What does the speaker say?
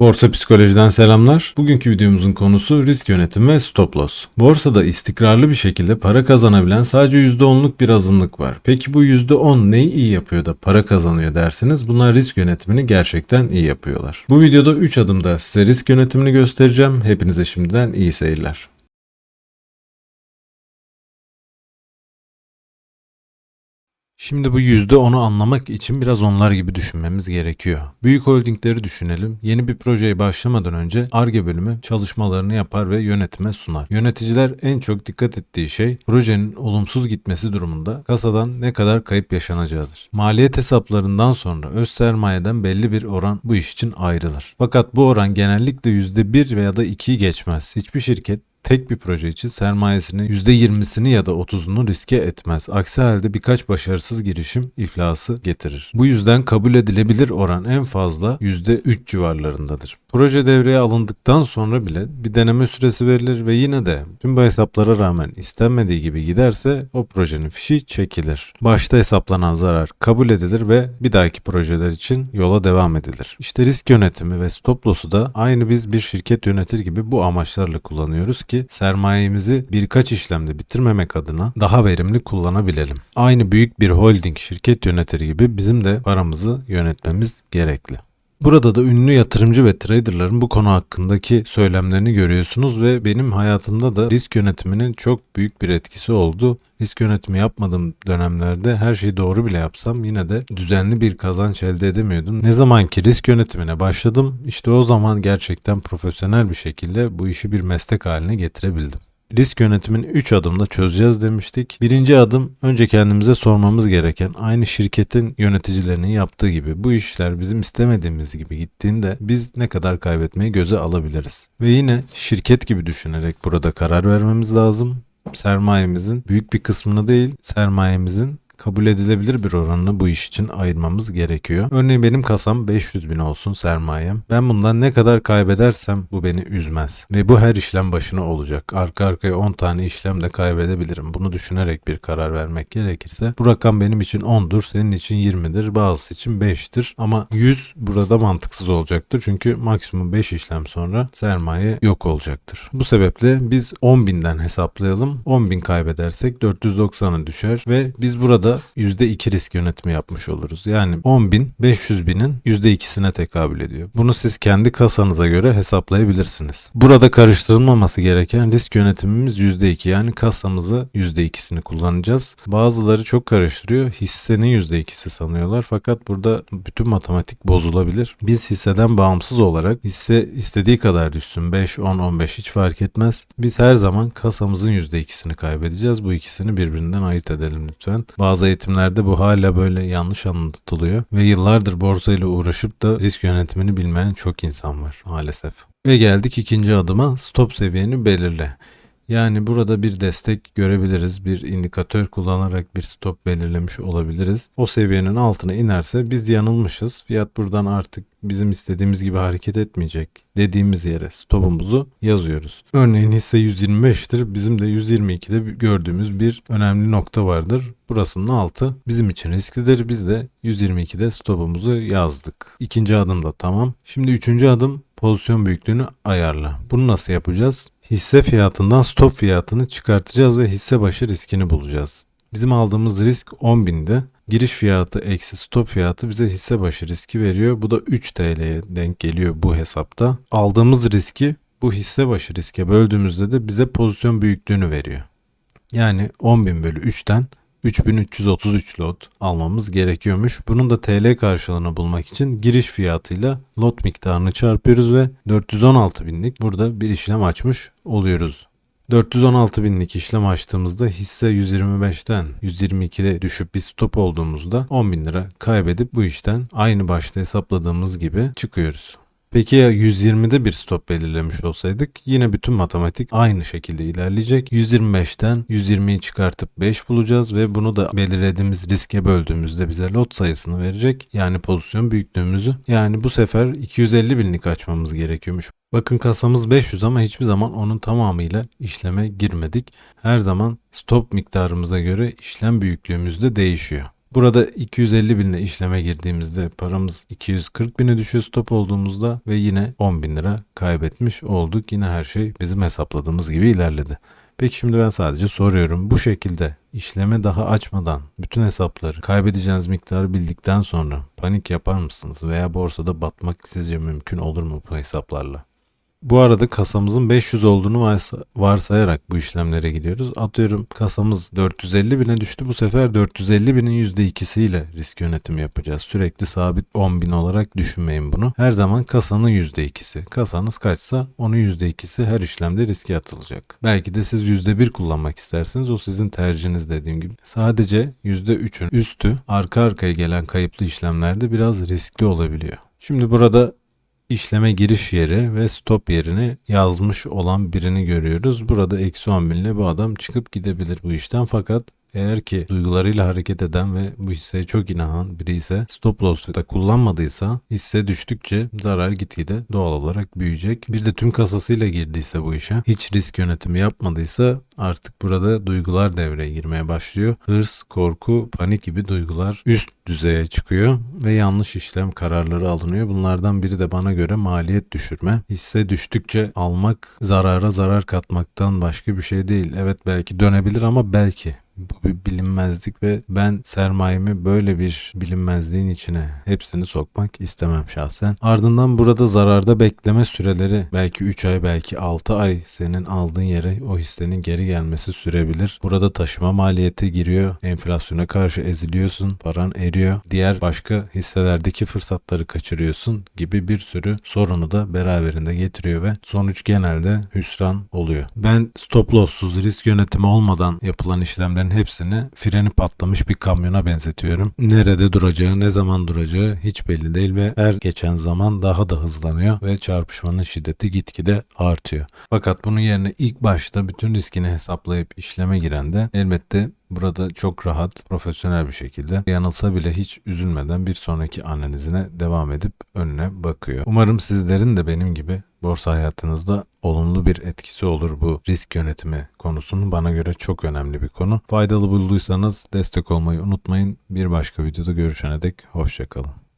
Borsa Psikoloji'den selamlar. Bugünkü videomuzun konusu risk yönetimi ve stop loss. Borsada istikrarlı bir şekilde para kazanabilen sadece %10'luk bir azınlık var. Peki bu %10 neyi iyi yapıyor da para kazanıyor derseniz bunlar risk yönetimini gerçekten iyi yapıyorlar. Bu videoda 3 adımda size risk yönetimini göstereceğim. Hepinize şimdiden iyi seyirler. Şimdi bu %10'u anlamak için biraz onlar gibi düşünmemiz gerekiyor. Büyük holdingleri düşünelim. Yeni bir projeye başlamadan önce ARGE bölümü çalışmalarını yapar ve yönetime sunar. Yöneticiler en çok dikkat ettiği şey projenin olumsuz gitmesi durumunda kasadan ne kadar kayıp yaşanacağıdır. Maliyet hesaplarından sonra öz sermayeden belli bir oran bu iş için ayrılır. Fakat bu oran genellikle %1 veya da 2'yi geçmez. Hiçbir şirket tek bir proje için sermayesinin %20'sini ya da 30'unu riske etmez. Aksi halde birkaç başarısız girişim iflası getirir. Bu yüzden kabul edilebilir oran en fazla %3 civarlarındadır. Proje devreye alındıktan sonra bile bir deneme süresi verilir ve yine de tüm bu hesaplara rağmen istenmediği gibi giderse o projenin fişi çekilir. Başta hesaplanan zarar kabul edilir ve bir dahaki projeler için yola devam edilir. İşte risk yönetimi ve stop loss'u da aynı biz bir şirket yönetir gibi bu amaçlarla kullanıyoruz ki sermayemizi birkaç işlemde bitirmemek adına daha verimli kullanabilelim. Aynı büyük bir holding şirket yönetir gibi bizim de paramızı yönetmemiz gerekli. Burada da ünlü yatırımcı ve traderların bu konu hakkındaki söylemlerini görüyorsunuz ve benim hayatımda da risk yönetiminin çok büyük bir etkisi oldu. Risk yönetimi yapmadığım dönemlerde her şeyi doğru bile yapsam yine de düzenli bir kazanç elde edemiyordum. Ne zaman ki risk yönetimine başladım işte o zaman gerçekten profesyonel bir şekilde bu işi bir meslek haline getirebildim. Risk yönetimini 3 adımda çözeceğiz demiştik. Birinci adım önce kendimize sormamız gereken aynı şirketin yöneticilerinin yaptığı gibi bu işler bizim istemediğimiz gibi gittiğinde biz ne kadar kaybetmeyi göze alabiliriz. Ve yine şirket gibi düşünerek burada karar vermemiz lazım. Sermayemizin büyük bir kısmını değil sermayemizin kabul edilebilir bir oranını bu iş için ayırmamız gerekiyor. Örneğin benim kasam 500 bin olsun sermayem. Ben bundan ne kadar kaybedersem bu beni üzmez. Ve bu her işlem başına olacak. Arka arkaya 10 tane işlem de kaybedebilirim. Bunu düşünerek bir karar vermek gerekirse bu rakam benim için 10'dur, senin için 20'dir, bazısı için 5'tir. Ama 100 burada mantıksız olacaktır. Çünkü maksimum 5 işlem sonra sermaye yok olacaktır. Bu sebeple biz 10 binden hesaplayalım. 10 bin kaybedersek 490'a düşer ve biz burada da %2 risk yönetimi yapmış oluruz. Yani 10 bin 500 binin %2'sine tekabül ediyor. Bunu siz kendi kasanıza göre hesaplayabilirsiniz. Burada karıştırılmaması gereken risk yönetimimiz %2 yani kasamızı %2'sini kullanacağız. Bazıları çok karıştırıyor. Hissenin %2'si sanıyorlar fakat burada bütün matematik bozulabilir. Biz hisseden bağımsız olarak hisse istediği kadar düşsün 5, 10, 15 hiç fark etmez. Biz her zaman kasamızın %2'sini kaybedeceğiz. Bu ikisini birbirinden ayırt edelim lütfen. Bazı eğitimlerde bu hala böyle yanlış anlatılıyor ve yıllardır borsayla uğraşıp da risk yönetimini bilmeyen çok insan var maalesef. Ve geldik ikinci adıma stop seviyeni belirle. Yani burada bir destek görebiliriz. Bir indikatör kullanarak bir stop belirlemiş olabiliriz. O seviyenin altına inerse biz yanılmışız. Fiyat buradan artık bizim istediğimiz gibi hareket etmeyecek dediğimiz yere stopumuzu yazıyoruz. Örneğin hisse 125'tir. Bizim de 122'de gördüğümüz bir önemli nokta vardır. Burasının altı bizim için risklidir. Biz de 122'de stopumuzu yazdık. İkinci adım da tamam. Şimdi üçüncü adım pozisyon büyüklüğünü ayarla. Bunu nasıl yapacağız? Hisse fiyatından stop fiyatını çıkartacağız ve hisse başı riskini bulacağız. Bizim aldığımız risk 10.000'de. Giriş fiyatı eksi stop fiyatı bize hisse başı riski veriyor. Bu da 3 TL'ye denk geliyor bu hesapta. Aldığımız riski bu hisse başı riske böldüğümüzde de bize pozisyon büyüklüğünü veriyor. Yani 10.000 bölü 3'ten 3333 lot almamız gerekiyormuş. Bunun da TL karşılığını bulmak için giriş fiyatıyla lot miktarını çarpıyoruz ve 416 binlik burada bir işlem açmış oluyoruz. 416 binlik işlem açtığımızda hisse 125'ten 122'de düşüp bir stop olduğumuzda 10 bin lira kaybedip bu işten aynı başta hesapladığımız gibi çıkıyoruz. Peki ya 120'de bir stop belirlemiş olsaydık yine bütün matematik aynı şekilde ilerleyecek. 125'ten 120'yi çıkartıp 5 bulacağız ve bunu da belirlediğimiz riske böldüğümüzde bize lot sayısını verecek. Yani pozisyon büyüklüğümüzü. Yani bu sefer 250 binlik açmamız gerekiyormuş. Bakın kasamız 500 ama hiçbir zaman onun tamamıyla işleme girmedik. Her zaman stop miktarımıza göre işlem büyüklüğümüz de değişiyor. Burada 250 binle işleme girdiğimizde paramız 240 bine düşüyor stop olduğumuzda ve yine 10 bin lira kaybetmiş olduk. Yine her şey bizim hesapladığımız gibi ilerledi. Peki şimdi ben sadece soruyorum. Bu şekilde işleme daha açmadan bütün hesapları kaybedeceğiniz miktarı bildikten sonra panik yapar mısınız? Veya borsada batmak sizce mümkün olur mu bu hesaplarla? Bu arada kasamızın 500 olduğunu varsa- varsayarak bu işlemlere gidiyoruz. Atıyorum kasamız 450 bine düştü. Bu sefer 450 binin %2'siyle risk yönetimi yapacağız. Sürekli sabit 10 bin olarak düşünmeyin bunu. Her zaman kasanın %2'si. Kasanız kaçsa onun %2'si her işlemde riske atılacak. Belki de siz %1 kullanmak istersiniz. O sizin tercihiniz dediğim gibi. Sadece %3'ün üstü arka arkaya gelen kayıplı işlemlerde biraz riskli olabiliyor. Şimdi burada işleme giriş yeri ve stop yerini yazmış olan birini görüyoruz. Burada eksi 10 binle bu adam çıkıp gidebilir bu işten fakat eğer ki duygularıyla hareket eden ve bu hisseye çok inanan biri ise stop loss'u da kullanmadıysa hisse düştükçe zarar gitgide doğal olarak büyüyecek. Bir de tüm kasasıyla girdiyse bu işe hiç risk yönetimi yapmadıysa artık burada duygular devreye girmeye başlıyor. Hırs, korku, panik gibi duygular üst düzeye çıkıyor ve yanlış işlem kararları alınıyor. Bunlardan biri de bana göre maliyet düşürme. Hisse düştükçe almak zarara zarar katmaktan başka bir şey değil. Evet belki dönebilir ama belki bu bir bilinmezlik ve ben sermayemi böyle bir bilinmezliğin içine hepsini sokmak istemem şahsen. Ardından burada zararda bekleme süreleri belki 3 ay belki 6 ay senin aldığın yere o hissenin geri gelmesi sürebilir. Burada taşıma maliyeti giriyor. Enflasyona karşı eziliyorsun. Paran eriyor. Diğer başka hisselerdeki fırsatları kaçırıyorsun gibi bir sürü sorunu da beraberinde getiriyor ve sonuç genelde hüsran oluyor. Ben stop loss'suz risk yönetimi olmadan yapılan işlemlerin hepsini freni patlamış bir kamyona benzetiyorum. Nerede duracağı, ne zaman duracağı hiç belli değil ve her geçen zaman daha da hızlanıyor ve çarpışmanın şiddeti gitgide artıyor. Fakat bunun yerine ilk başta bütün riskini hesaplayıp işleme giren de elbette burada çok rahat, profesyonel bir şekilde yanılsa bile hiç üzülmeden bir sonraki analizine devam edip önüne bakıyor. Umarım sizlerin de benim gibi borsa hayatınızda olumlu bir etkisi olur bu risk yönetimi konusunun bana göre çok önemli bir konu. Faydalı bulduysanız destek olmayı unutmayın. Bir başka videoda görüşene dek hoşçakalın.